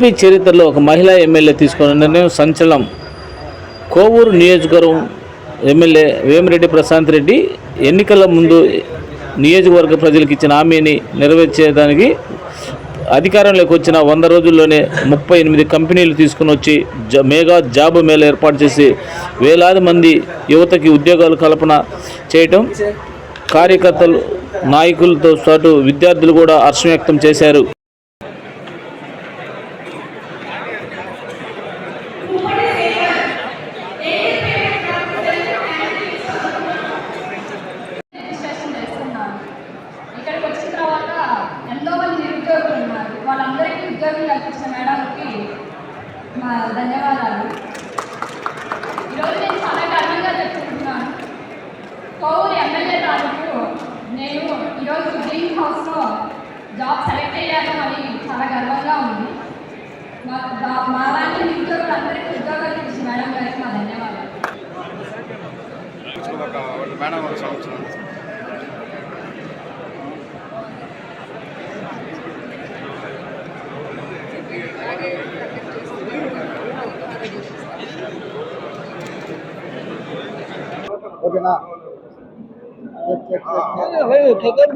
BJP చరిత్రలో ఒక మహిళా ఎమ్మెల్యే తీసుకున్న నిర్ణయం సంచలనం. కోవూరు నియోజకవర్గం ఎమ్మెల్యే వేమిరెడ్డి ప్రశాంత్ రెడ్డి ఎన్నికల ముందు నియోజకవర్గ ప్రజలకు ఇచ్చిన హామీని నెరవేర్చేదానికి అధికారంలోకి వచ్చిన వంద రోజుల్లోనే ముప్పై ఎనిమిది కంపెనీలు తీసుకుని వచ్చి జ మెగా జాబ్ మేళ ఏర్పాటు చేసి వేలాది మంది యువతకి ఉద్యోగాలు కల్పన చేయటం కార్యకర్తలు నాయకులతో పాటు విద్యార్థులు కూడా హర్షం వ్యక్తం చేశారు రిజిస్ట్రేషన్ చేస్తున్నాను ఇక్కడికి వచ్చిన తర్వాత ఎంతో మంది నిరుద్యోగులు ఉన్నారు వాళ్ళందరికీ ఉద్యోగం కల్పించిన మేడానికి మా ధన్యవాదాలు. ఈరోజు నేను చాలా గర్వంగా చెప్పుకుంటున్నాను. కోవూరు ఎమ్మెల్యే తాలూకు నేను ఈరోజు గ్రీన్ హౌస్లో జాబ్ సెలెక్ట్ అయ్యాను అని చాలా గర్వంగా ఉంది. మా మా- లాంటి లాంటి నిరుద్యోగులందరికీ ఉద్యోగాలు ఇచ్చిన మేడం గారికి మా ధన్యవాదాలు. మేడం ఒక సంవత్సరం ఓకేనా చెక్ చెక్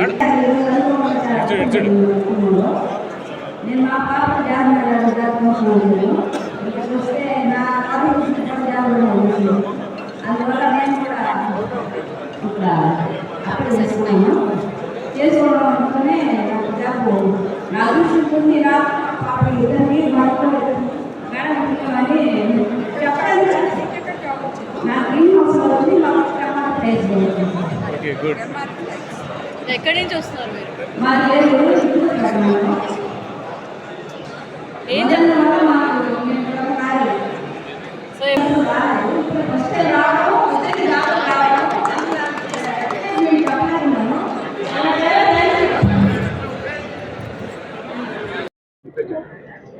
చెక్ నేను మా పాప జాబ్ జరుగుతున్నాను ఇక్కడ చూస్తే నా అభివృద్ధి జాబ్ అందువల్ల నేను కూడా ఇక్కడ అప్లై చేసుకున్నాను చేసుకోవడంతోనే నాకు జాబ్ నా అదృష్టం పొంది నా పాప ఇద్దరిని మాట్లాడలేదు మేడం అని చెప్పడానికి నా గ్రీన్ హౌస్లో వచ్చి మా పాప ప్రైజ్ ఎక్కడి నుంచి వస్తున్నారు మీరు? ఏం సో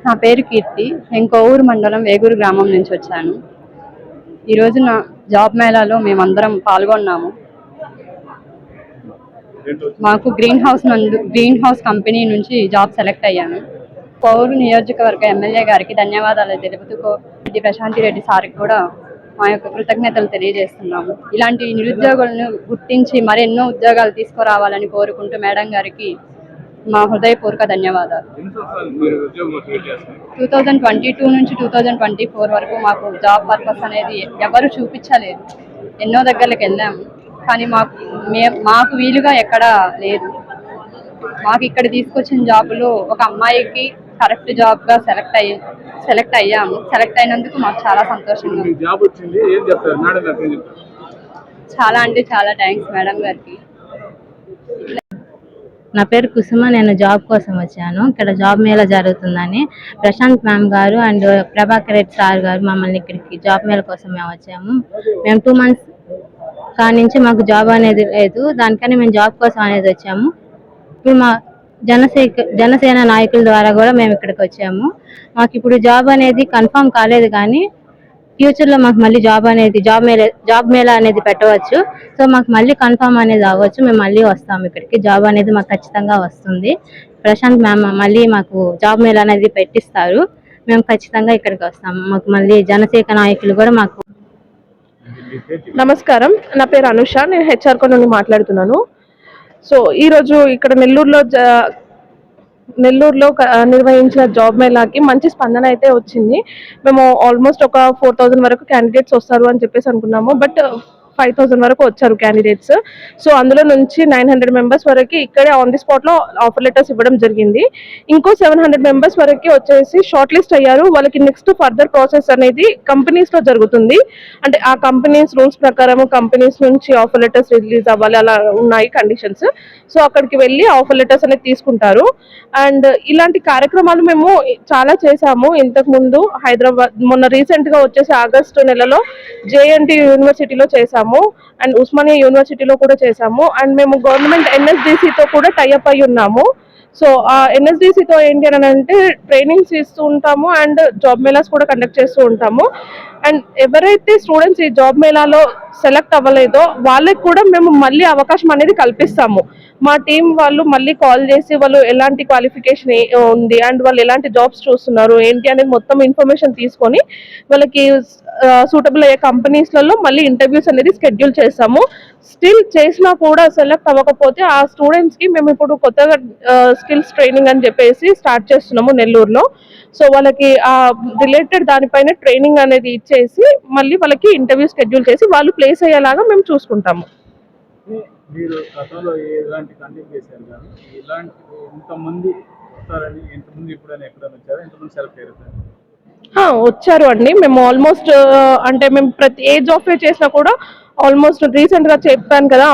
నా పేరు కీర్తి. నేను కోవూరు మండలం వేగూరు గ్రామం నుంచి వచ్చాను. ఈరోజు నా జాబ్ మేళాలో మేమందరం పాల్గొన్నాము. మాకు గ్రీన్ హౌస్ నందు గ్రీన్ హౌస్ కంపెనీ నుంచి జాబ్ సెలెక్ట్ అయ్యాను. కోవూరు నియోజకవర్గ ఎమ్మెల్యే గారికి ధన్యవాదాలు తెలుపుతూ కోటి ప్రశాంతి రెడ్డి సార్కి కూడా మా యొక్క కృతజ్ఞతలు తెలియజేస్తున్నాము. ఇలాంటి నిరుద్యోగులను గుర్తించి మరెన్నో ఉద్యోగాలు తీసుకురావాలని కోరుకుంటూ మేడం గారికి మా హృదయపూర్వక ధన్యవాదాలు. టూ థౌజండ్ ట్వంటీ టూ నుంచి టూ థౌజండ్ ట్వంటీ ఫోర్ వరకు మాకు జాబ్ పర్పస్ అనేది ఎవరు చూపించలేదు. ఎన్నో దగ్గరికి వెళ్ళాము. కానీ మాకు మాకు వీలుగా ఎక్కడా లేదు. మాకు ఇక్కడ తీసుకొచ్చిన జాబులో ఒక అమ్మాయికి కరెక్ట్ జాబ్గా సెలెక్ట్ అయ్యి సెలెక్ట్ అయ్యాము. సెలెక్ట్ అయినందుకు మాకు చాలా సంతోషంగా జాబ్ వచ్చింది ఏం చెప్తారు మేడం గారికి ఏం చెప్తారు చాలా అంటే చాలా థ్యాంక్స్ మేడం గారికి. నా పేరు కుసుమ నేను జాబ్ కోసం వచ్చాను. ఇక్కడ జాబ్ మేళ జరుగుతుందని ప్రశాంత్ మ్యామ్ గారు అండ్ ప్రభాకర్ రెడ్డి సార్ గారు మమ్మల్ని ఇక్కడికి జాబ్ మేళ కోసం మేము వచ్చాము. మేము టూ మంత్స్ కాడి నుంచి మాకు జాబ్ అనేది లేదు. దానికని మేము జాబ్ కోసం అనేది వచ్చాము. ఇప్పుడు మా జనసేన జనసేన నాయకుల ద్వారా కూడా మేము ఇక్కడికి వచ్చాము. మాకు ఇప్పుడు జాబ్ అనేది కన్ఫర్మ్ కాలేదు కానీ ఫ్యూచర్లో మాకు మళ్ళీ జాబ్ అనేది జాబ్ మేళ జాబ్ మేళ అనేది పెట్టవచ్చు. సో మాకు మళ్ళీ కన్ఫర్మ్ అనేది అవ్వచ్చు. మేము మళ్ళీ వస్తాము ఇక్కడికి. జాబ్ అనేది మాకు ఖచ్చితంగా వస్తుంది. ప్రశాంత్ మ్యామ్ మళ్ళీ మాకు జాబ్ మేళ అనేది పెట్టిస్తారు. మేము ఖచ్చితంగా ఇక్కడికి వస్తాము. మాకు మళ్ళీ జనసేక నాయకులు కూడా మాకు నమస్కారం. నా పేరు అనుష. నేను హెచ్ఆర్ కో నుండి మాట్లాడుతున్నాను. సో ఈరోజు ఇక్కడ నెల్లూరులో జ- నెల్లూరులో క- నిర్వహించిన జాబ్ మేళాకి మంచి స్పందన అయితే వచ్చింది. మేము ఆల్మోస్ట్ ఒక ఫోర్ థౌజండ్ వరకు క్యాండిడేట్స్ వస్తారు అని చెప్పేసి అనుకున్నాము. బట్ ఫైవ్ థౌసండ్ వరకు వచ్చారు క్యాండిడేట్స్ సో అందులో నుంచి నైన్ హండ్రెడ్ మెంబర్స్ వరకు ఇక్కడే ఆన్ ది స్పాట్లో ఆఫర్ లెటర్స్ ఇవ్వడం జరిగింది. ఇంకో సెవెన్ హండ్రెడ్ మెంబర్స్ వరకు వచ్చేసి షార్ట్ లిస్ట్ అయ్యారు. వాళ్ళకి నెక్స్ట్ ఫర్దర్ ప్రాసెస్ అనేది కంపెనీస్లో జరుగుతుంది. అంటే ఆ కంపెనీస్ రూల్స్ ప్రకారం కంపెనీస్ నుంచి ఆఫర్ లెటర్స్ రిలీజ్ అవ్వాలి అలా ఉన్నాయి కండిషన్స్ సో అక్కడికి వెళ్ళి ఆఫర్ లెటర్స్ అనేది తీసుకుంటారు. అండ్ ఇలాంటి కార్యక్రమాలు మేము చాలా చేశాము. ఇంతకు ముందు హైదరాబాద్ మొన్న రీసెంట్గా వచ్చేసి ఆగస్టు నెలలో జేఎన్టీ యూనివర్సిటీలో చేశాము. అండ్ ఉస్మానియా యూనివర్సిటీలో కూడా చేశాము. అండ్ మేము గవర్నమెంట్ ఎన్ఎస్డిసితో కూడా టైఅప్ అయి ఉన్నాము. సో ఆ ఎన్ఎస్డిసితో ఏంటి అని అంటే ట్రైనింగ్స్ ఇస్తూ ఉంటాము. అండ్ జాబ్ మేళాస్ కూడా కండక్ట్ చేస్తూ ఉంటాము. అండ్ ఎవరైతే స్టూడెంట్స్ ఈ జాబ్ మేళాలో సెలెక్ట్ అవ్వలేదో వాళ్ళకి కూడా మేము మళ్ళీ అవకాశం అనేది కల్పిస్తాము. మా టీం వాళ్ళు మళ్ళీ కాల్ చేసి వాళ్ళు ఎలాంటి క్వాలిఫికేషన్ ఉంది అండ్ వాళ్ళు ఎలాంటి జాబ్స్ చూస్తున్నారు ఏంటి అనేది మొత్తం ఇన్ఫర్మేషన్ తీసుకొని వాళ్ళకి సూటబుల్ అయ్యే కంపెనీస్లలో మళ్ళీ ఇంటర్వ్యూస్ అనేది స్కెడ్యూల్ చేస్తాము. స్టిల్ చేసినా కూడా సెలెక్ట్ అవ్వకపోతే ఆ స్టూడెంట్స్కి మేము ఇప్పుడు కొత్తగా స్కిల్స్ ట్రైనింగ్ అని చెప్పేసి స్టార్ట్ చేస్తున్నాము నెల్లూరులో. సో వాళ్ళకి ఆ రిలేటెడ్ దానిపైన ట్రైనింగ్ అనేది ఇచ్చేసి మళ్ళీ వాళ్ళకి ఇంటర్వ్యూ స్కెడ్యూల్ చేసి వాళ్ళు ప్లేస్ అయ్యేలాగా మేము చూసుకుంటాము. మీరు గతంలో ఎలాంటి కండక్ట్ చేశారు కానీ ఇలాంటి ఇంతమంది వస్తారని ఇంతమంది ఎప్పుడైనా ఎక్కడైనా వచ్చారా? ఇంతమంది సెలెక్ట్ అయ్యారు సార్? ఆ, వచ్చారు అండి. మేము ఆల్మోస్ట్ అంటే మేము ప్రతి ఏ జాబ్ ఫేర్ చేసినా కూడా ఆల్మోస్ట్ రీసెంట్గా చెప్పాను కదా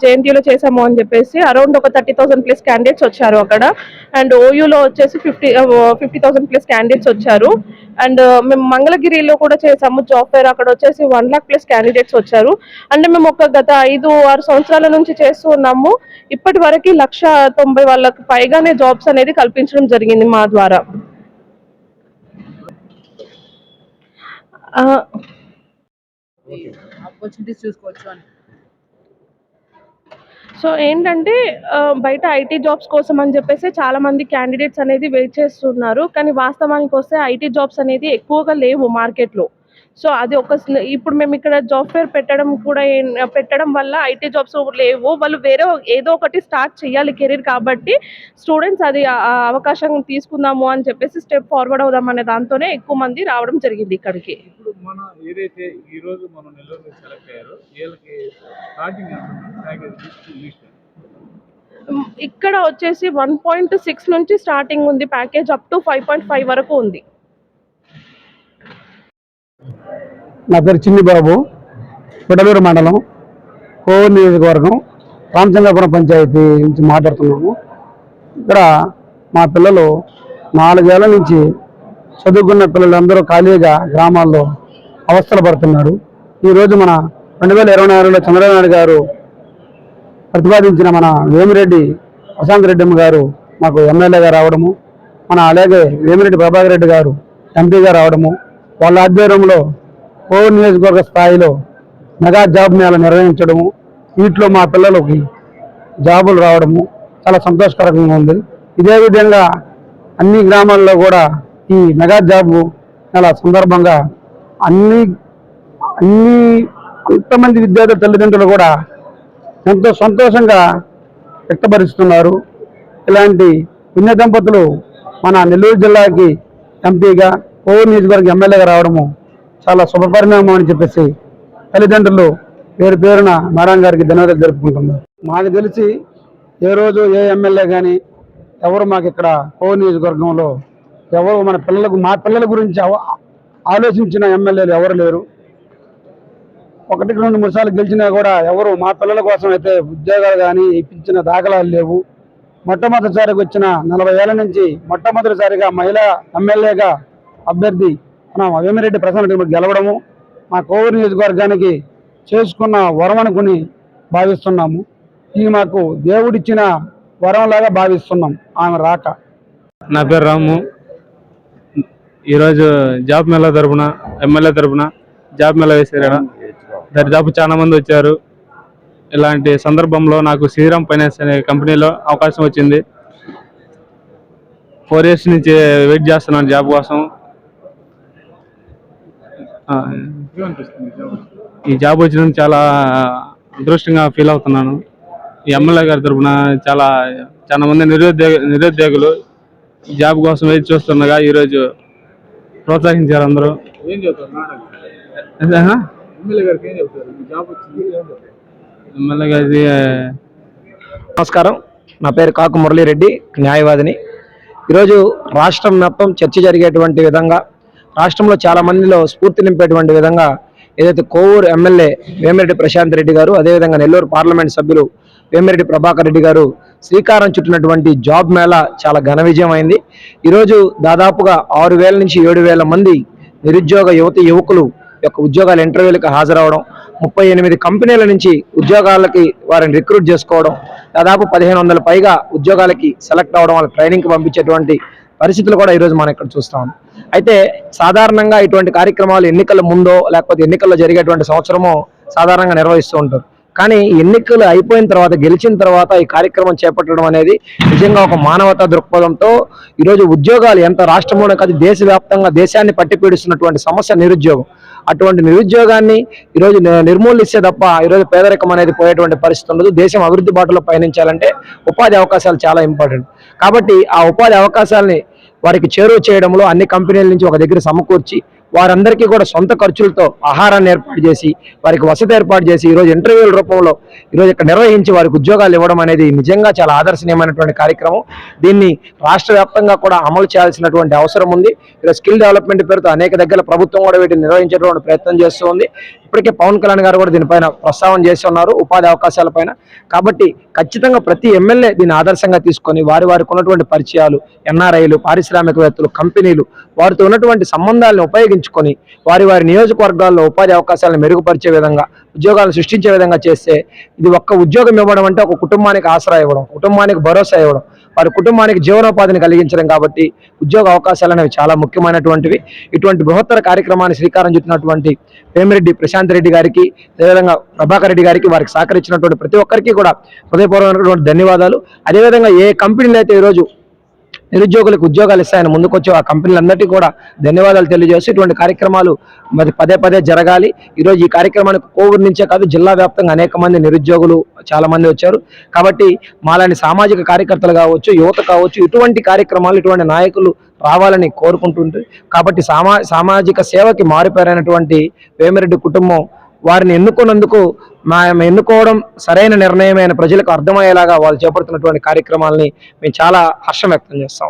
జేఎన్టీలో చేసాము అని చెప్పేసి అరౌండ్ ఒక థర్టీ థౌసండ్ ప్లస్ క్యాండిడేట్స్ వచ్చారు అక్కడ. అండ్ ఓయూలో వచ్చేసి fifty fifty thousand plus candidates వచ్చారు. అండ్ మేము మంగళగిరిలో కూడా చేసాము జాబ్ ఫేర్ అక్కడ వచ్చేసి వన్ లాక్ ప్లస్ క్యాండిడేట్స్ వచ్చారు. అంటే మేము ఒక గత ఐదు ఆరు సంవత్సరాల నుంచి చేస్తూ ఉన్నాము. ఇప్పటి వరకు లక్ష తొంభై వాళ్ళకి పైగానే జాబ్స్ అనేది కల్పించడం జరిగింది మా ద్వారా. ఆపర్చునిటీస్ చూసుకోవచ్చు అని. సో ఏంటంటే బయట ఐటీ జాబ్స్ కోసం అని చెప్పేసి చాలా మంది క్యాండిడేట్స్ అనేది వెయిట్ చేస్తున్నారు. కానీ వాస్తవానికి వస్తే ఐటీ జాబ్స్ అనేది ఎక్కువగా లేవు మార్కెట్లో. సో అది ఒక ఇప్పుడు మేము ఇక్కడ జాబ్ ఫేర్ పెట్టడం కూడా పెట్టడం వల్ల ఐటీ జాబ్స్ లేవు. వాళ్ళు వేరే ఏదో ఒకటి స్టార్ట్ చేయాలి కెరీర్ కాబట్టి స్టూడెంట్స్ అది అవకాశం తీసుకుందాము అని చెప్పేసి స్టెప్ ఫార్వర్డ్ అవుదాం అనే దాంతోనే ఎక్కువ మంది రావడం జరిగింది ఇక్కడికి. ఇప్పుడు మన ఏదైతే ఈ రోజు మనం నెల్లూరు సెలెక్ట్ అయ్యారో వీళ్ళకి స్టార్టింగ్ ప్యాకేజ్ లిస్ట్ ఉమ్, ఇక్కడ వచ్చేసి వన్ పాయింట్ సిక్స్ నుంచి స్టార్టింగ్ ఉంది. Package up to five point five వరకు ఉంది. నా పేరు చిన్ని బాబు పిడలూరు మండలం కోవూరు నియోజకవర్గం రామచంద్రపురం పంచాయతీ నుంచి మాట్లాడుతున్నాము. ఇక్కడ మా పిల్లలు నాలుగేళ్ళ నుంచి చదువుకున్న పిల్లలందరూ ఖాళీగా గ్రామాల్లో అవస్థలు పడుతున్నారు. ఈరోజు మన రెండు వేల ఇరవై నాలుగులో చంద్రబాబు నాయుడు గారు ప్రతిపాదించిన మన వేమిరెడ్డి ప్రశాంత్ రెడ్డి గారు మాకు ఎమ్మెల్యేగా రావడము మన అలాగే వేమిరెడ్డి ప్రభాకర్ రెడ్డి గారు ఎంపీగా రావడము వాళ్ళ ఆధ్వర్యంలో కోవిడ్ నియోజకవర్గ స్థాయిలో మెగా జాబ్ మేళ నిర్వహించడము వీటిలో మా పిల్లలకి జాబులు రావడము చాలా సంతోషకరంగా ఉంది. ఇదే విధంగా అన్ని గ్రామాల్లో కూడా ఈ మెగా జాబ్ మేళ సందర్భంగా అన్ని అన్ని కొంతమంది విద్యార్థుల తల్లిదండ్రులు కూడా ఎంతో సంతోషంగా వ్యక్తపరుస్తున్నారు. ఇలాంటి పుణ్య దంపతులు మన నెల్లూరు జిల్లాకి ఎంపీగా కోవూరు నియోజకవర్గ ఎమ్మెల్యేగా రావడము చాలా శుభపరిణామం అని చెప్పేసి తల్లిదండ్రులు పేరు పేరున నారాయణ గారికి ధన్యవాదాలు జరుపుకుంటున్నారు మాకు తెలిసి ఏ రోజు ఏ ఎమ్మెల్యే కానీ ఎవరు మాకు ఇక్కడ కోవూరు నియోజకవర్గంలో ఎవరు మన పిల్లలకు మా పిల్లల గురించి అవ- ఆలోచించిన ఎమ్మెల్యేలు ఎవరు లేరు. ఒకటికి రెండు మూడు సార్లు గెలిచినా కూడా ఎవరు మా పిల్లల కోసం అయితే ఉద్యోగాలు కానీ ఇప్పించిన దాఖలాలు లేవు. మొట్టమొదటిసారిగా వచ్చిన నలభై ఏళ్ళ నుంచి మొట్టమొదటిసారిగా మహిళా ఎమ్మెల్యేగా అభ్యర్థి మన వేమిరెడ్డి ప్రసన్న రెడ్డి గెలవడము మా కోవూరు నియోజకవర్గానికి చేసుకున్న వరం అనుకుని భావిస్తున్నాము. ఇది మాకు దేవుడిచ్చిన వరంలాగా భావిస్తున్నాం. ఆమె రాక. నా పేరు రాము. ఈరోజు జాబ్ మేళా తరపున ఎమ్మెల్యే తరపున జాబ్ మేళా వేశారు ఈడ. దరిదాపు చాలా మంది వచ్చారు. ఇలాంటి సందర్భంలో నాకు శ్రీరామ్ ఫైనాన్స్ అనే కంపెనీలో అవకాశం వచ్చింది. ఫోర్ ఇయర్స్ నుంచి వెయిట్ చేస్తున్నాను జాబ్ కోసం. ఈ జాబ్ వచ్చినందుకు చాలా అదృష్టంగా ఫీల్ అవుతున్నాను. ఈ ఎమ్మెల్యే గారి తరపున చాలా చాలా మంది నిరుద్యోగ నిరుద్యోగులు ఈ జాబ్ కోసం వెయిట్ చూస్తుండగా ఈరోజు ప్రోత్సహించారు అందరూ? ఎమ్మెల్యే అది నమస్కారం. నా పేరు కాకు మురళీరెడ్డి న్యాయవాదిని. ఈరోజు రాష్ట్రం మొత్తం చర్చ జరిగేటువంటి విధంగా రాష్ట్రంలో చాలా మందిలో స్ఫూర్తి నింపేటువంటి విధంగా ఏదైతే కోవూరు ఎమ్మెల్యే వేమిరెడ్డి ప్రశాంత్ రెడ్డి గారు అదేవిధంగా నెల్లూరు పార్లమెంట్ సభ్యులు వేమిరెడ్డి ప్రభాకర్ రెడ్డి గారు శ్రీకారం చుట్టినటువంటి జాబ్ మేళా చాలా ఘన విజయం అయింది. ఈరోజు దాదాపుగా ఆరు వేల నుంచి ఏడు వేల మంది నిరుద్యోగ యువతి యువకులు యొక్క ఉద్యోగాల ఇంటర్వ్యూలకు హాజరవడం ముప్పై ఎనిమిది కంపెనీల నుంచి ఉద్యోగాలకి వారిని రిక్రూట్ చేసుకోవడం దాదాపు పదిహేను వందల పైగా ఉద్యోగాలకి సెలెక్ట్ అవ్వడం వాళ్ళ ట్రైనింగ్కి పంపించేటువంటి పరిస్థితులు కూడా ఈరోజు మనం ఇక్కడ చూస్తాం అయితే సాధారణంగా ఇటువంటి కార్యక్రమాలు ఎన్నికల ముందో లేకపోతే ఎన్నికల్లో జరిగేటువంటి సంవత్సరమో సాధారణంగా నిర్వహిస్తూ ఉంటారు. కానీ ఎన్నికలు అయిపోయిన తర్వాత గెలిచిన తర్వాత ఈ కార్యక్రమం చేపట్టడం అనేది నిజంగా ఒక మానవతా దృక్పథంతో ఈరోజు ఉద్యోగాలు ఎంత రాష్ట్రంలోనే కాదు దేశవ్యాప్తంగా దేశాన్ని పట్టిపీడిస్తున్నటువంటి సమస్య నిరుద్యోగం. అటువంటి నిరుద్యోగాన్ని ఈరోజు నిర్మూలిస్తే తప్ప ఈరోజు పేదరికం అనేది పోయేటువంటి పరిస్థితి ఉండదు. దేశం అభివృద్ధి బాటలో పయనించాలంటే ఉపాధి అవకాశాలు చాలా ఇంపార్టెంట్. కాబట్టి ఆ ఉపాధి అవకాశాలని వారికి చేరువ చేయడంలో అన్ని కంపెనీల నుంచి ఒక దగ్గర సమకూర్చి వారందరికీ కూడా సొంత ఖర్చులతో ఆహారాన్ని ఏర్పాటు చేసి వారికి వసతి ఏర్పాటు చేసి ఈరోజు ఇంటర్వ్యూల రూపంలో ఈరోజు ఇక్కడ నిర్వహించి వారికి ఉద్యోగాలు ఇవ్వడం అనేది నిజంగా చాలా ఆదర్శనీయమైనటువంటి కార్యక్రమం. దీన్ని రాష్ట్ర వ్యాప్తంగా కూడా అమలు చేయాల్సినటువంటి అవసరం ఉంది. ఈరోజు స్కిల్ డెవలప్మెంట్ పేరుతో అనేక దగ్గర ప్రభుత్వం కూడా వీటిని నిర్వహించేటువంటి ప్రయత్నం చేస్తుంది ఇప్పటికే పవన్ కళ్యాణ్ గారు కూడా దీనిపైన ప్రస్తావన చేసి ఉన్నారు ఉపాధి అవకాశాల పైన. కాబట్టి ఖచ్చితంగా ప్రతి ఎమ్మెల్యే దీన్ని ఆదర్శంగా తీసుకొని వారి వారికి ఉన్నటువంటి పరిచయాలు ఎన్ఆర్ఐలు పారిశ్రామికవేత్తలు కంపెనీలు వారితో ఉన్నటువంటి సంబంధాలను ఉపయోగించుకొని వారి వారి నియోజకవర్గాల్లో ఉపాధి అవకాశాలను మెరుగుపరిచే విధంగా ఉద్యోగాలను సృష్టించే విధంగా చేస్తే ఇది ఒక్క ఉద్యోగం ఇవ్వడం అంటే ఒక కుటుంబానికి ఆసరా ఇవ్వడం కుటుంబానికి భరోసా ఇవ్వడం. వారి కుటుంబానికి జీవనోపాధిని కలిగించడం కాబట్టి ఉద్యోగ అవకాశాలు అనేవి చాలా ముఖ్యమైనటువంటివి. ఇటువంటి బృహత్తర కార్యక్రమాన్ని శ్రీకారం చుట్టినటువంటి పేమిరెడ్డి ప్రశాంత్ రెడ్డి గారికి అదేవిధంగా ప్రభాకర్ రెడ్డి గారికి వారికి సహకరించినటువంటి ప్రతి ఒక్కరికి కూడా హృదయపూర్వకమైనటువంటి ధన్యవాదాలు. అదేవిధంగా ఏ కంపెనీలు అయితే ఈరోజు నిరుద్యోగులకు ఉద్యోగాలు ఇస్తాయని ముందుకొచ్చి ఆ కంపెనీలందరికీ కూడా ధన్యవాదాలు తెలియజేస్తూ ఇటువంటి కార్యక్రమాలు మరి పదే పదే జరగాలి. ఈరోజు ఈ కార్యక్రమానికి కోవూరు నుంచే కాదు జిల్లా వ్యాప్తంగా అనేక మంది నిరుద్యోగులు చాలా మంది వచ్చారు. కాబట్టి మాలాంటి సామాజిక కార్యకర్తలు కావచ్చు యువత కావచ్చు ఇటువంటి కార్యక్రమాలు ఇటువంటి నాయకులు రావాలని కోరుకుంటుంటే కాబట్టి సామా సామాజిక సేవకి మారిపోయినటువంటి వేమిరెడ్డి కుటుంబం వారిని ఎన్నుకున్నందుకు మా ఎన్నుకోవడం సరైన నిర్ణయమైన ప్రజలకు అర్థమయ్యేలాగా వాళ్ళు చేపడుతున్నటువంటి కార్యక్రమాలని మేము చాలా హర్షం వ్యక్తం చేస్తా